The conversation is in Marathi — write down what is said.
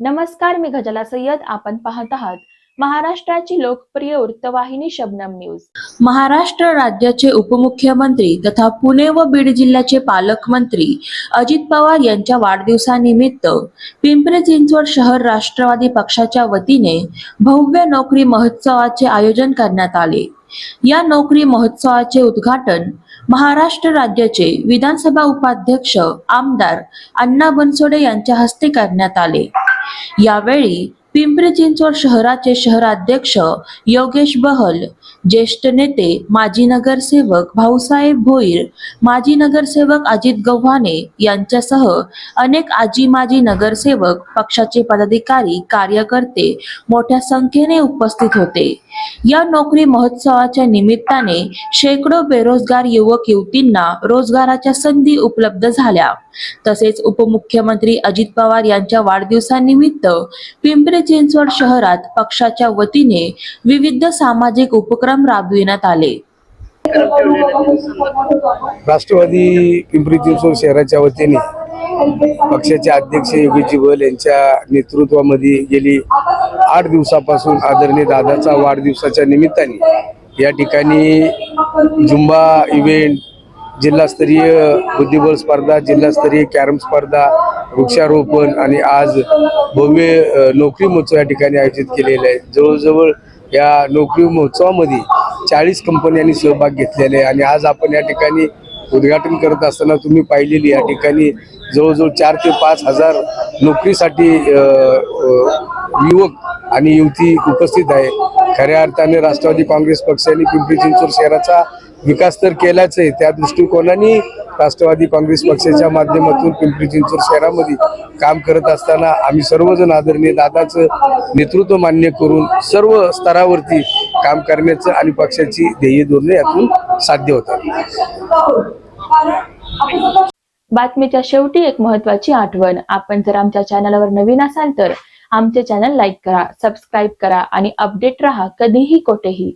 नमस्कार मी गजला सय्यद. आपण पाहत आहात महाराष्ट्राची लोकप्रिय वृत्तवाहिनी शबनम न्यूज. महाराष्ट्र राज्याचे उपमुख्यमंत्री तथा पुणे व बीड जिल्ह्याचे पालकमंत्री अजित पवार यांच्या वाढदिवसानिमित्त पिंपरी चिंचवड शहर राष्ट्रवादी पक्षाच्या वतीने भव्य नोकरी महोत्सवाचे आयोजन करण्यात आले. या नोकरी महोत्सवाचे उद्घाटन महाराष्ट्र राज्याचे विधानसभा उपाध्यक्ष आमदार अण्णा बनसोडे यांच्या हस्ते करण्यात आले. यावेळी पिंपरी चिंचवड शहराचे शहराध्यक्ष योगेश बहल ज्येष्ठ नेते माजी नगरसेवक भाऊसाहेब भोईर माजी नगरसेवक अजित गव्हाणे यांच्यासह अनेक आजी माजी नगरसेवक पक्षाचे पदाधिकारी कार्यकर्ते मोठ्या संख्येने उपस्थित होते. या नोकरी महोत्सवाच्या निमित्ताने शेकडो बेरोजगार युवक युवतींना रोजगाराच्या संधी उपलब्ध झाल्या. तसेच उपमुख्यमंत्री अजित पवार यांच्या वाढदिवसानिमित्त पिंपरी चिंचवड शहरात पक्षाच्या वतीने विविध सामाजिक उपक्रम राबविण्यात आले. राष्ट्रवादी पिंपरी चिंचवड शहराच्या वतीने पक्षाचे अध्यक्ष योगीजी बल यांच्या नेतृत्वामध्ये गेली आठ दिवसापासून आदरणीय दादाचा वाढदिवसाच्या निमित्ताने या ठिकाणी जुंबा इव्हेंट जिल्हास्तरीय बुद्धिबळ स्पर्धा जिल्हास्तरीय कॅरम स्पर्धा वृक्षारोपण आणि आज भव्य नोकरी महोत्सव या ठिकाणी आयोजित केलेले आहे जवळजवळ या नोकरी महोत्सवामध्ये चाळीस कंपन्यांनी सहभाग घेतलेले आहे. आणि आज आपण या ठिकाणी उद्घाटन करत असताना तुम्ही पाहिलेली या ठिकाणी जवळजवळ चार ते पाच हजार नोकरीसाठी युवक आणि युवती उपस्थित आहे. खऱ्या अर्थाने राष्ट्रवादी काँग्रेस पक्षाने पिंपरी चिंचवड शहराचा विकास तर केलाच आहे. त्या दृष्टिकोनाने राष्ट्रवादी काँग्रेस पक्षाच्या माध्यमातून पिंपरी चिंचवड शहरामध्ये काम करत असताना आम्ही सर्वजण आदरणीय दादाचं नेतृत्व मान्य करून सर्व स्तरावरती काम करण्याचं आणि पक्षाची ध्येय धोरणे यातून साध्य होतात बातमीच्या शेवटी एक महत्वाची आठवण. आपण जर आमच्या चॅनलवर नवीन असाल तर आमचे चॅनल लाईक करा सबस्क्राईब करा आणि अपडेट राहा कधीही कोठेही.